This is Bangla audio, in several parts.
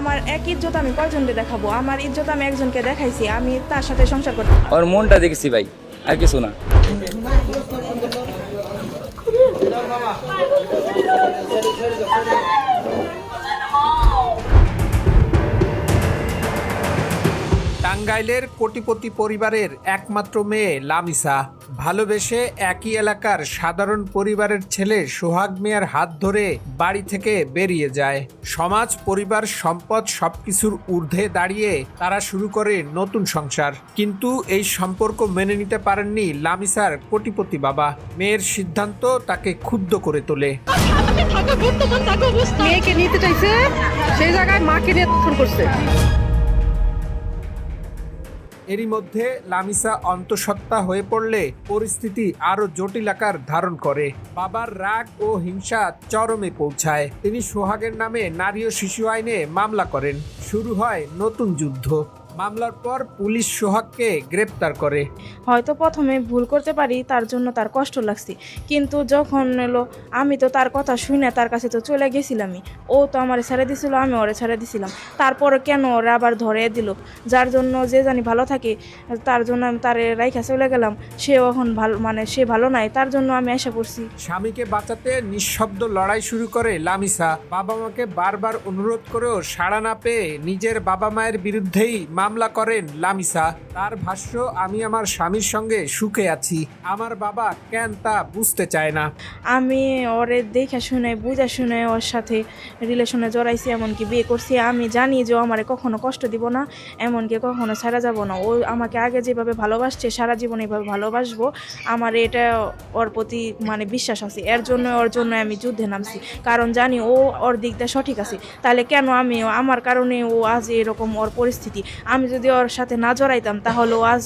আমার এক ইজ্জত আমি কয়জনকে দেখাবো? আমার ইজ্জত আমি একজনকে দেখাইছি, আমি তার সাথে সংসার করতে ওর মনটা দেখেছি ভাই, আর কিছু না। টাঙ্গাইলের কোটিপতি পরিবারের একমাত্র মেয়ে লামিসা। ভালোবেসে একই এলাকার সাধারণ পরিবারের ছেলে সোহাগ মিয়ার হাত ধরে বাড়ি থেকে বেরিয়ে যায়। সমাজ, পরিবার, সম্পদ সবকিছুর ঊর্ধ্বে দাঁড়িয়ে তারা শুরু করে নতুন সংসার। কিন্তু এই সম্পর্ক মেনে নিতে পারেননি লামিসার কোটিপতি বাবা। মেয়ের সিদ্ধান্ত তাকে ক্ষুব্ধ করে তোলে। মেয়েকে নিতে চাইছে, সেই জায়গায় মাকে নিয়ে করছে। এরই মধ্যে লামিসা অন্তঃসত্ত্বা হয়ে পড়লে পরিস্থিতি আরও জটিল আকার ধারণ করে। বাবার রাগ ও হিংসা চরমে পৌঁছায়। তিনি সোহাগের নামে নারী ও শিশু আইনে মামলা করেন। শুরু হয় নতুন যুদ্ধ। মামলার পর পুলিশ সোহাগকে গ্রেপ্তার করে। হয়তো প্রথমে ভুল করতে পারি তার জন্য তার কষ্ট লাগছে। কিন্তু যখন এলো আমি তো তার কথা শুনে তার কাছে তো চলে গেছিলামই। ও তো আমার ছেড়ে দিছিল আমি ওরে ছেড়ে দিছিলাম। তারপরে কেন ওরা আবার ধরে দিল? যার জন্য যে জানি ভালো থাকে তার জন্য আমি তার রাইখা চলে গেলাম। সে এখন ভালো মানে সে ভালো নাই তার জন্য আমি আশা করছি। স্বামীকে বাঁচাতে নিঃশব্দ লড়াই শুরু করে লামিসা। বাবা মাকে বারবার অনুরোধ করেও সাড়া না পেয়ে নিজের বাবা মায়ের বিরুদ্ধেই মামলা করেন লামিসা। তার ভাষ্য, আমি আমার স্বামীর সঙ্গে সুখে আছি। আমার বাবা কেন তা বুঝতে চায় না। আমি ওরে দেখে শুনে, বুঝে শুনে ওর সাথে রিলেশনে জড়াইছি, এমনকি বিয়ে করছি। আমি জানি যে আমারে কখনো কষ্ট দিব না, এমনকি কখনো ছাড়া যাব না। ও আমাকে আগে যেভাবে ভালোবাসছে, সারা জীবন এইভাবে ভালোবাসবো। আমার এটা ওর প্রতি মানে বিশ্বাস আছে। এর জন্য, ওর জন্য আমি যুদ্ধে নামছি। কারণ জানি ও ওর দিকটা সঠিক আছে। তাহলে কেন আমি আমার কারণে ও আজ এরকম ওর পরিস্থিতি? আমি যদি ওর সাথে না জড়াইতাম তাহলে ও আজ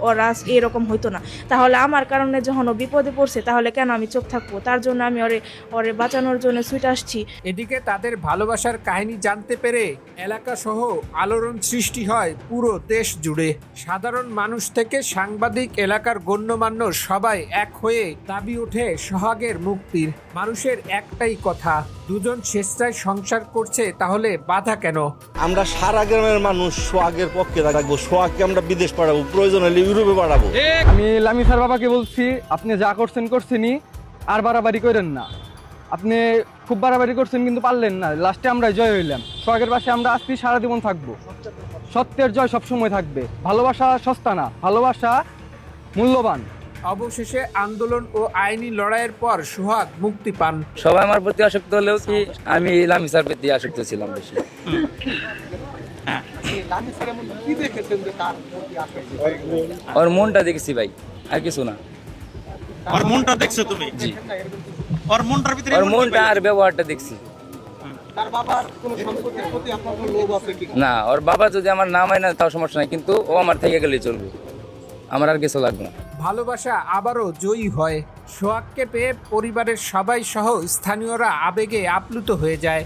ওর আজ এরকম হইতো না। তাহলে আমার কারণে যখন ও বিপদে পড়ছে তাহলে কেন আমি চোখ থাকব? তার জন্য আমি ওরে ওরে বাঁচানোর জন্য ছুটে আসছি। এদিকে তাদের ভালোবাসার কাহিনী জানতে পেরে এলাকা সহ আলোড়ন সৃষ্টি হয় পুরো দেশ জুড়ে। সাধারণ মানুষ থেকে সাংবাদিক এলাকার গণ্যমান্য সবাই এক হয়ে দাবি ওঠে সোহাগের মুক্তির। মানুষের একটাই কথা দুজন স্বেচ্ছায় সংসার করছে তাহলে বাধা কেন? আমরা সারা গ্রামের মানুষ সোহাগের পক্ষে রাখব সোহাগকে আমরা বিদেশ পাঠাবো প্রয়োজন হলে ইউরোপে পাঠাবো। আমি লামিসার বাবাকে বলছি আপনি যা করছেন করছেনই আর বাড়াবাড়ি করেন না। আপনি খুব বাড়াবাড়ি করছেন কিন্তু পারলেন না। লাস্টে আমরা জয় হইলাম। সোহাগের পাশে আমরা আজকে সারা জীবন থাকব। সত্যের জয় সবসময় থাকবে। ভালোবাসা সস্তা না ভালোবাসা মূল্যবান। অবশেষে আন্দোলন ও আইনি লড়াইয়ের পর সোহাগ মুক্তি পান। সবাই আমার প্রতি আসক্ত হলেও কি আমি লামিসার প্রতি আসক্ত ছিলাম বেশি? ওর মনটা দেখেছি ভাই আর কিছু না। ওর মনটা দেখছ তুমি? জি। ওর মনটার ভিতরে ওর মনটা আর ব্যবহারটা দেখছি। না ওর বাবা যদি আমার নাম হয় না তাও সমস্যা নাই কিন্তু ও আমার থেকে গেলেই চলবে। আমার আর কিছু লাগবে না। ভালোবাসা আবারও জয়ী হয়। সোহাগকে পেয়ে পরিবারের সবাই সহ স্থানীয়রা আবেগে আপ্লুত হয়ে যায়।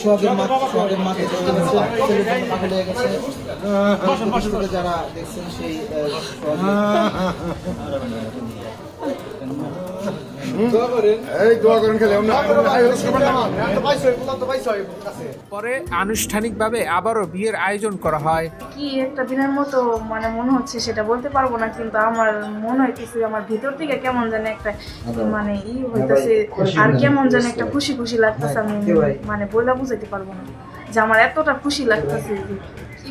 সোহাগের মা সোহাগের মাকে পাগল হয়ে। গেছে যারা দেখছেন সেই পরে আনুষ্ঠানিকভাবে আবারও বিয়ের আয়োজন করা হয়। কি একটা দিনের মতো মানে মনে হচ্ছে সেটা বলতে পারব না, কিন্তু আমার মনে হইতেছে আমার ভিতর থেকে কেমন যেন একটা মানে ই হইতেছে, আর কেমন যেন একটা খুশি খুশি লাগতেছে আমি মানে বইলা বুঝাইতে পারব না যে আমার এতটা খুশি লাগতেছে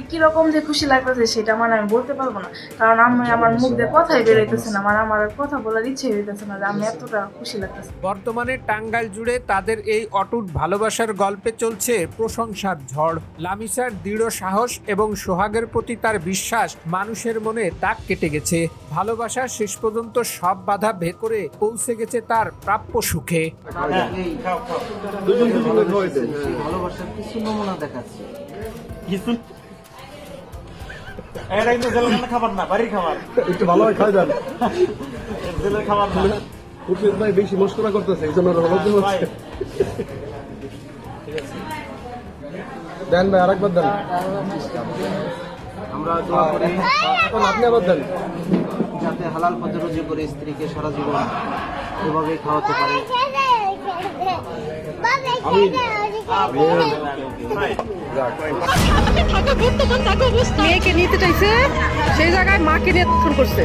কীরকম যে খুশি লাগতেছে সেটা মানে আমি বলতে পারব না। কারণ আমি আমার মুখ দিয়ে কথাই বেরোইতেছে না আমার আমার আর কথা বলার ইচ্ছে হইতেছে না যে আমি এতটা খুশি লাগতেছে। বর্তমানে টাঙ্গাইল জুড়ে তাদের এই অটুট ভালোবাসার গল্পে চলছে প্রশংসার ঝড়। লামিসার দৃঢ় সাহস এবং সোহাগের প্রতি তার বিশ্বাস মানুষের মনে দাগ কেটে গেছে। ভালোবাসা শেষ পর্যন্ত সব বাধা ভেদ করে পৌঁছে গেছে তার প্রাপ্য সুখে। এই সেই ভালোবাসার কিছু নমুনা দেখাচ্ছে। কিছু এটা কিন্তু খাবার না বাড়ির খাবার। একটু ভালো হয় খাই দেন জেলের খাবার না। খুরশিদ ভাই বেশি মস্করা করতেছে এই জন্য ভালো ভাই। হচ্ছে দেন ভাই আরেকবার দেন। আমরা দোয়া করি। এখন আপনি আবার দেন। যাতে হালাল পথে রুজি করে স্ত্রীকে সারা জীবন এভাবেই খাওয়াতে পারে। নিতে চাইছে জায়গায় মাকে নিয়ে ফোন করছে।